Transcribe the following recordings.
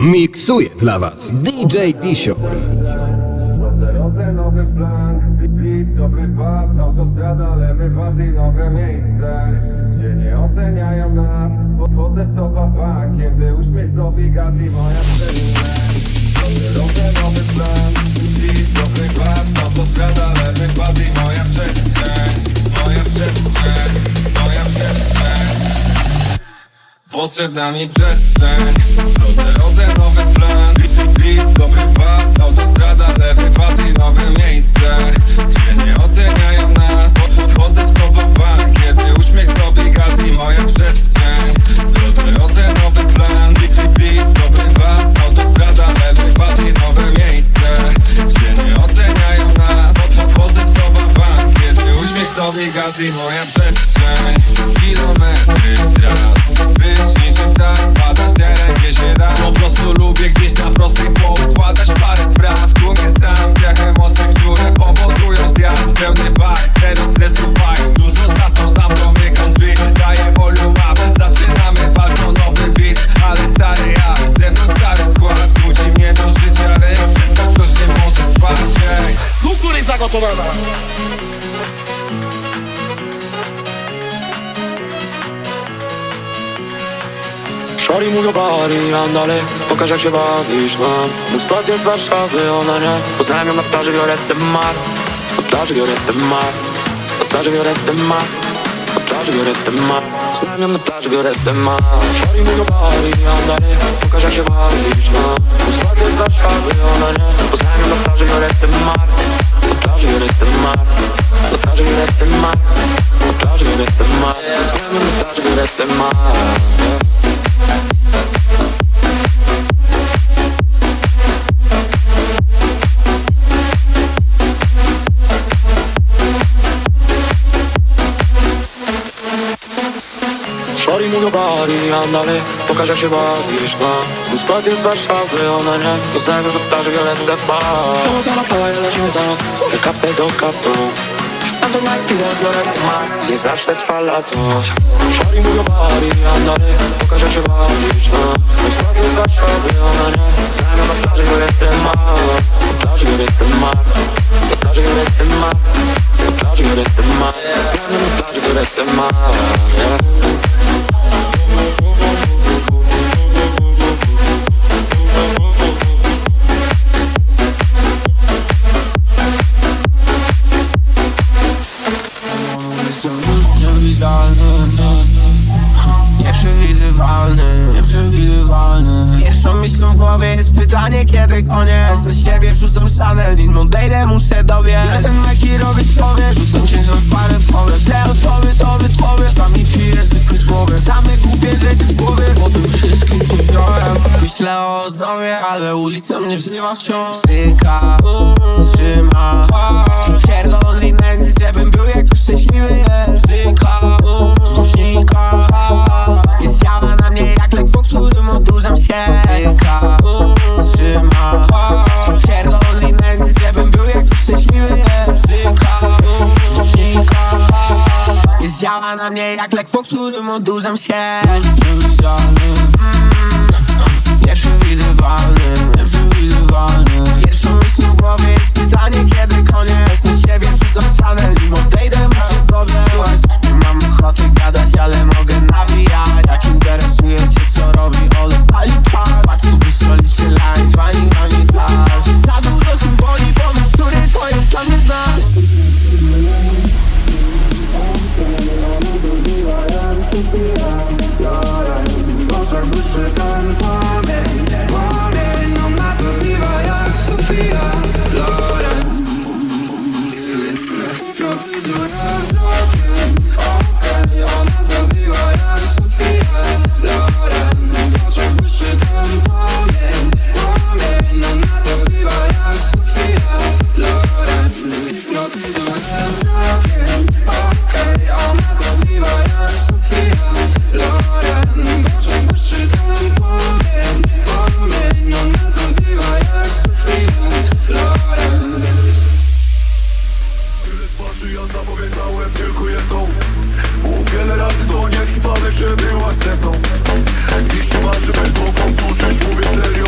Miksuje dla Was. DJ Wisior. Drodze nowy plan, autostrada, lewy nowe miejsce Gdzie nie oceniają nas, uśmiech i moja Drodze nowy plan, autostrada, lewy moja Potrzebna mi przestrzeń Szori mówią bari, andale Pokaż jak się bawisz nam Mój skład jest z Warszawy, ona nie Poznałem ją na plaży Violette Mar Na plaży Violette Mar Na plaży Violette Mar Na plaży Violette Mar Poznałem ją na plaży Violette Mar Szori mówią bari, andale Pokaż jak się bawisz nam Mój skład jest z Warszawy, ona nie Poznałem ją na plaży Violette Mar Na plaży Violette Mar Na plaży Violette Mar Na plaży Violette Mar Poznałem ją na plaży Violette Mar bari, andale Pokaż jak się bawisz nam Mój skład jest z Warszawy, ona nie. Poznałem ją na plaży Violette Bar Czemu załapała i lecimy tam De kapę do kapu. Stan to Nike, zabiorę mar. Nie zawsze trwa lato Szori mówią bari, andale Pokaż jak się bawisz nam Mój skład jest z Warszawy, ona nie. Poznałem ją na plaży Violette Mar. Na plaży Violette Mar. Na plaży Violette Mar. Na plaży Violette Mar pytanie kiedy koniec Na siebie rzucam Chanel, nim odejdę muszę dobiec Biorę ten meki robię sobie, rzucam ciężar w parę powiek Zero tobie, tobie, tobie, tam mi pije zwykły człowiek? Same głupie rzeczy w głowie, po tym wszystkim co wziąłem Myślę o odnowie, ale ulica mnie wzywa wciąż. Syka, trzyma. W tym pierdolonej nędzy, żebym był jakoś szczęśliwy. Jest Syka, zgłośnika mnie jak lek, po którym odurzam się. Niewidzialny Nieprzewidywalny, nieprzewidywalny. Pierwszą myślą w głowie jest pytanie kiedy koniec? Na siebie rzucam Chanel, nim odejdę muszę Słuchać, Wiele razy do niej spadek, że była ze mną. Jeśli masz, żeby to powtórzyć, mówię serio.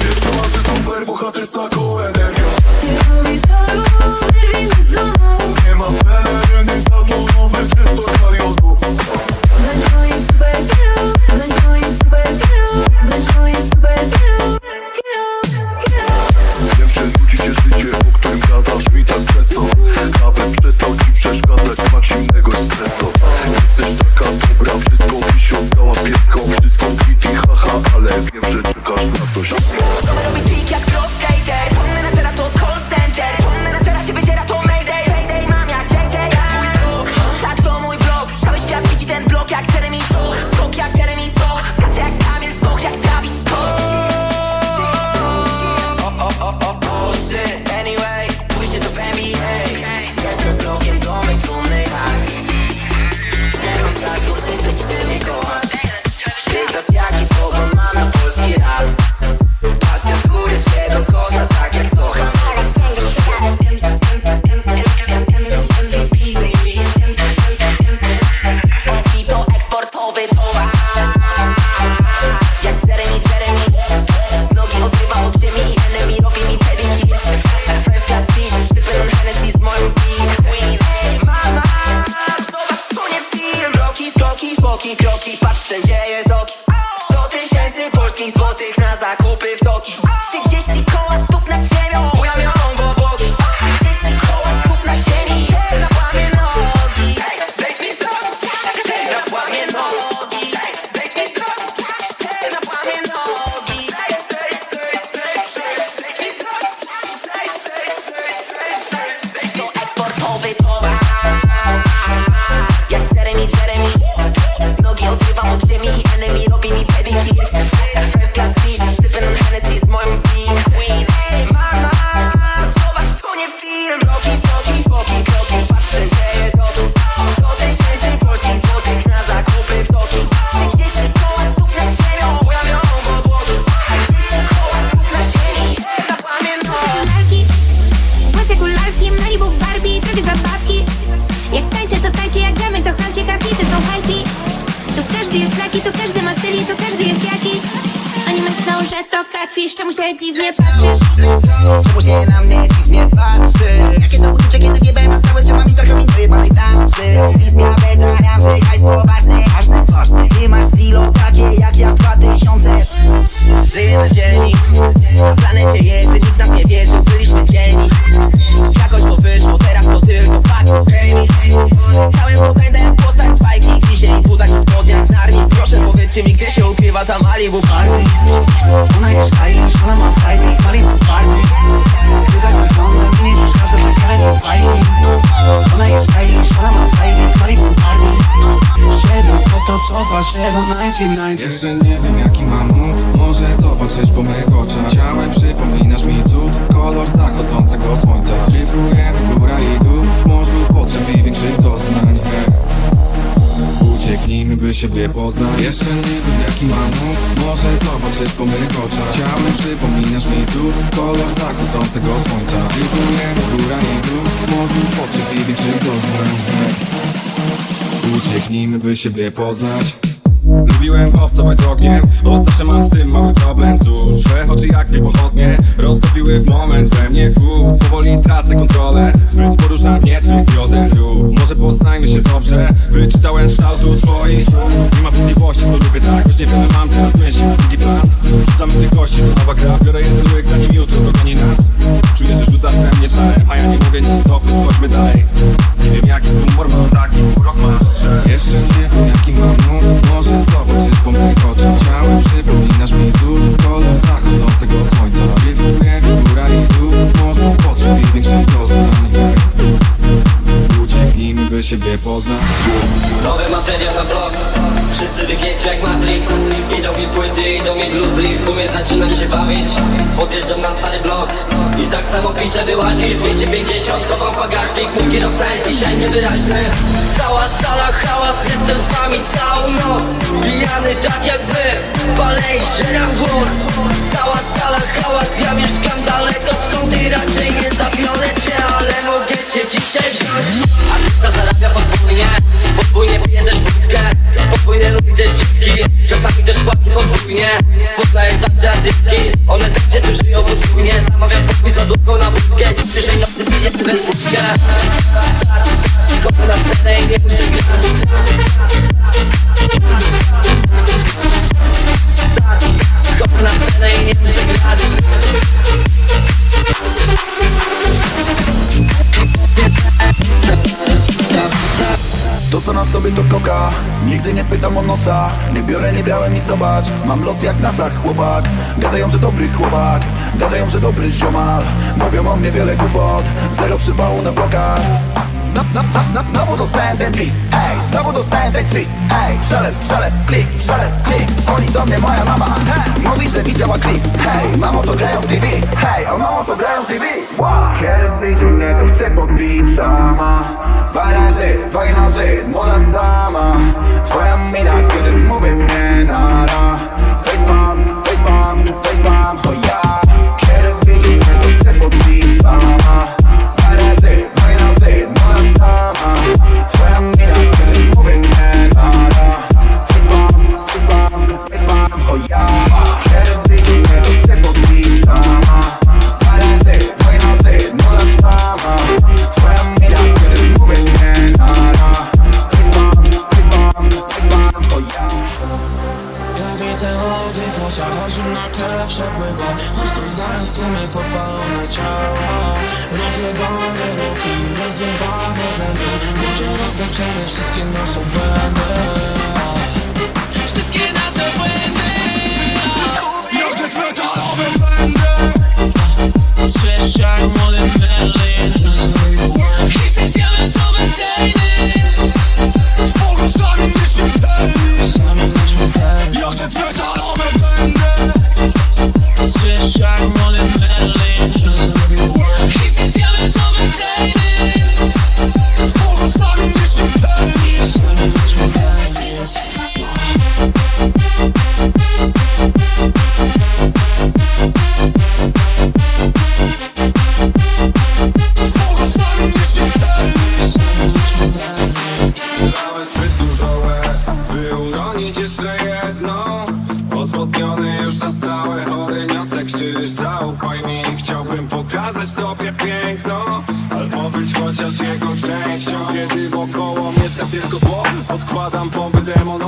Wiesz, że masz, super bohater z taką że to catfish, czemu się dziwnie patrzysz? Czemu się na mnie dziwnie patrzysz? Jakie to uczucie, kiedy wiebem na stałe z ziomami trochę mi dojebanej branży Bliska bez aranży, hajs poważny, każdy ważny Ty masz stylo takie jak ja w 2000 Żyję na dzielni, na planecie jeży Nikt nas nie wierzył, siebie poznać. Jeszcze nie wiem jaki mam mód Może zobaczysz po mych oczach. Ciałem przypominasz mi cud. Kolor zachodzącego słońca. Dryfujemy góra dół. W morzu potrzeb i większych. Ucieknijmy by siebie poznać Lubiłem obcować z ogniem. Od zawsze mam z tym mały problem. Cóż, twoje oczy jak dwie pochodnie Roztopiły w moment we mnie chłód. Powoli tracę kontrolę. Zbyt porusza mnie twych ruch Może poznajmy się dobrze. Wyczytałem z kształtu twoich Nie ma wątpliwości, co lubię tak. Choć nie wiem, mam teraz myśl Drugi plan. Rzucamy te kości, to nowa gra. Biorę jeden łyk, zanim jutro dogoni nas. Czuję, że rzucasz we mnie czarem A ja nie mówię nic, oprócz chodźmy dalej. Nie wiem jaki humor mam, taki urok mam. Jeszcze nie wiem jaki mam mód Może zobaczysz moich oczach Ciałem przypominasz mi cud Kolor zachodzącego słońca. Dryfujemy góra i dół. W morzu potrzeb i większych doznań Ucieknijmy by siebie poznać. Nowy materiał na blog Wszyscy wygięci jak Matrix Bluzy I w sumie zaczynam się bawić. Podjeżdżam na stary blok I tak samo piszę wyłazisz 250 chowam bagażnik Mój kierowca jest dzisiaj niewyraźny. Cała sala hałas, jestem z wami całą noc. Pijany tak jak wy Palę i ścieram głos podwójnie Poznaję także artystki One także tu żyją podwójnie Zamawiam pokój z lodówką na wódkę Dziś przyszej nocy piję sobie wódkę Start, na scenę i nie muszę grać Nigdy nie pytam o nosa Nie biorę, nie brałem i zobacz. Mam lot jak nasach chłopak. Gadają, że dobry chłopak. Gadają, że dobry ziomal. Mówią o mnie wiele głupot. Zero przypału na blokach. Zna, zna, zna, zna, znowu dostałem ten tweet. Ej, znowu dostałem ten tweet. Ej, przelew, przelew, klik, przelew, klik. Dzwoni do mnie moja mama Że widziała klip Hej, mamo to grają TV Hej, o mamo to grają TV wow. Mnie to chcę podbić sama. Dwa razy, dwa razy, młoda dama. Twoja mina, kiedy mówię mnie nara. Facepalm, facepalm, facepalm, o ja. Mnie to chcę podbić sama. Dwa razy, dwa razy, młoda dama. Twoja mina, kiedy mówię nara. Facepalm, facepalm, facepalm, o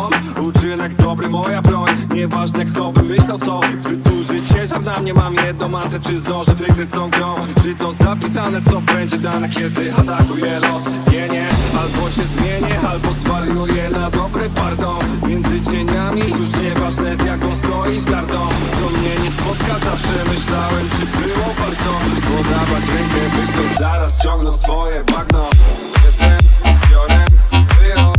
demonom Uczynek dobry, moja broń. Nieważne kto by myślał co. Zbyt duży ciężar na mnie Mam. Jedną mantrę, czy zdążę wygrać z tą grą? Czy to zapisane, co będzie dane Kiedy atakuje los? Nie, nie, albo się zmienię Albo zwariuję na dobry pardon Między cieniami już nieważne z jaką stoisz gardą. Co mnie nie spotka, zawsze myślałem Czy było warto. Podawać rękę By ktoś zaraz ciągnął swoje bagno. Jestem zbiorem Białą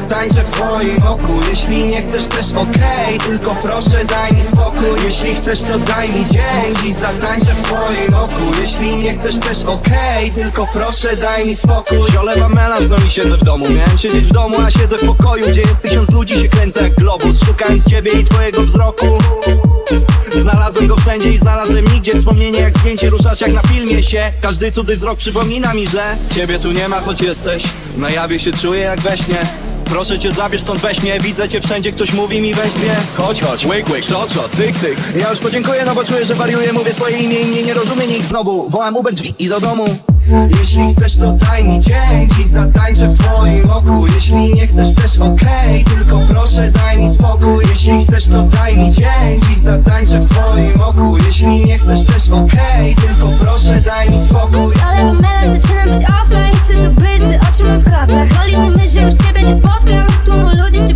zatańczę w twoim oku Jeśli nie chcesz też okej. Tylko proszę daj mi spokój. Jeśli chcesz to daj mi dzień Dziś zatańczę w twoim oku Jeśli nie chcesz też okej. Tylko proszę daj mi spokój. Ziolewa melanż, i siedzę w domu. Miałem siedzieć w domu, a siedzę w pokoju Gdzie jest tysiąc ludzi, się kręcę jak globus Szukając ciebie i twojego wzroku. Znalazłem go wszędzie i znalazłem nigdzie. Wspomnienie jak zdjęcie, ruszasz jak na filmie się. Każdy cudzy wzrok przypomina mi, że Ciebie tu nie ma, choć jesteś. Na jawie się czuję jak we śnie Proszę cię zabierz stąd weź mnie. Widzę cię wszędzie, ktoś mówi mi weź mnie. Chodź, chodź, łyk, łyk, shot, shot, cyk, cyk. Ja już podziękuję, no bo czuję, że wariuję Mówię twoje imię i mnie nie rozumie nikt. Znowu Wołam Uber drzwi i do domu jeśli chcesz to daj mi dzień. Dziś zatańczę w twoim oku. Jeśli nie chcesz też okej. Tylko proszę daj mi spokój. Jeśli chcesz to daj mi dzień. Dziś zatańczę w twoim oku. Jeśli nie chcesz też okej. Tylko proszę daj mi spokój. Ale melanż zaczyna być offline. Chcę tu być, gdy oczy mam w kropach Boli mnie że już ciebie nie spotkam Tłumu ludzi się